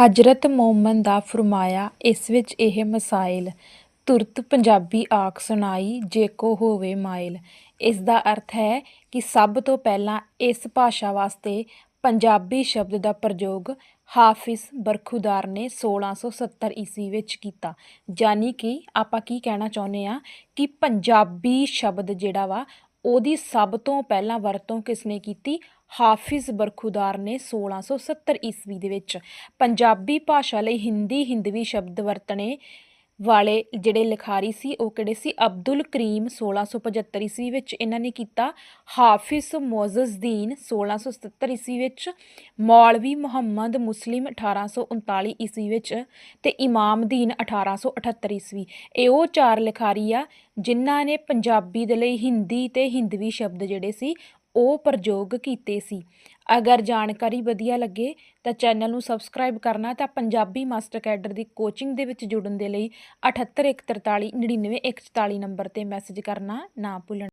ਹਜ਼ਰਤ ਮੁਹੰਮਦ ਦਾ ਫਰਮਾਇਆ, ਇਸ ਵਿੱਚ ਇਹ ਮਸਾਇਲ, ਤੁਰਤ ਪੰਜਾਬੀ ਆਖ ਸੁਣਾਈ ਜੇ ਕੋ ਹੋਵੇ ਮਾਇਲ। ਇਸ ਦਾ ਅਰਥ ਹੈ ਕਿ ਸਭ ਤੋਂ ਪਹਿਲਾਂ ਇਸ ਭਾਸ਼ਾ ਵਾਸਤੇ ਪੰਜਾਬੀ ਸ਼ਬਦ ਦਾ ਪ੍ਰਯੋਗ ਹਾਫਿਜ਼ ਬਰਖੁਦਾਰ ਨੇ 1670 ਈਸਵੀ ਵਿੱਚ ਕੀਤਾ। ਯਾਨੀ ਕਿ ਆਪਾਂ ਕੀ ਕਹਿਣਾ ਚਾਹੁੰਦੇ ਆ ਕਿ ਪੰਜਾਬੀ ਸ਼ਬਦ ਜਿਹੜਾ ਵਾ ਉਹਦੀ ਸਭ ਤੋਂ ਪਹਿਲਾਂ ਵਰਤੋਂ ਕਿਸਨੇ ਕੀਤੀ? ਹਾਫਿਜ਼ ਬਰਖੁਦਾਰ ਨੇ 1670 ਈਸਵੀ ਦੇ ਵਿੱਚ। ਪੰਜਾਬੀ ਭਾਸ਼ਾ ਲਈ ਹਿੰਦੀ ਹਿੰਦਵੀ ਸ਼ਬਦ ਵਰਤਣੇ ਵਾਲੇ ਜਿਹੜੇ ਲਿਖਾਰੀ ਸੀ, ਉਹ ਕਿਹੜੇ ਸੀ? ਅਬਦੁਲ ਕਰੀਮ 1675 ਈਸਵੀ ਵਿੱਚ ਇਹਨਾਂ ਨੇ ਕੀਤਾ। ਹਾਫਿਜ਼ ਮੁਅਜ਼ਜ਼ਦੀਨ 1677 ਈਸਵੀ ਵਿੱਚ। ਮੌਲਵੀ ਮੁਹੰਮਦ ਮੁਸਲਿਮ 1839 ਈਸਵੀ ਵਿੱਚ ਤੇ ਇਮਾਮ ਦੀਨ 1878 ਈਸਵੀ। ਇਹ ਉਹ ਚਾਰ ਲਿਖਾਰੀ ਆ ਜਿਨ੍ਹਾਂ ਨੇ ਪੰਜਾਬੀ ਦੇ ਲਈ ਹਿੰਦੀ ਤੇ ਹਿੰਦਵੀ ਸ਼ਬਦ ਜਿਹੜੇ ਸੀ ਉਹ ਪ੍ਰਯੋਗ ਕੀਤੇ ਸੀ। ਅਗਰ ਜਾਣਕਾਰੀ ਵਧੀਆ ਲੱਗੇ ਤਾਂ ਚੈਨਲ ਨੂੰ ਸਬਸਕ੍ਰਾਈਬ ਕਰਨਾ ਤਾਂ ਪੰਜਾਬੀ ਮਾਸਟਰ ਕੈਡਰ ਦੀ ਕੋਚਿੰਗ ਦੇ ਵਿੱਚ ਜੁੜਨ ਦੇ ਲਈ 78143 99144 ਨੰਬਰ ਤੇ ਮੈਸੇਜ ਕਰਨਾ ਨਾ ਭੁੱਲਣਾ।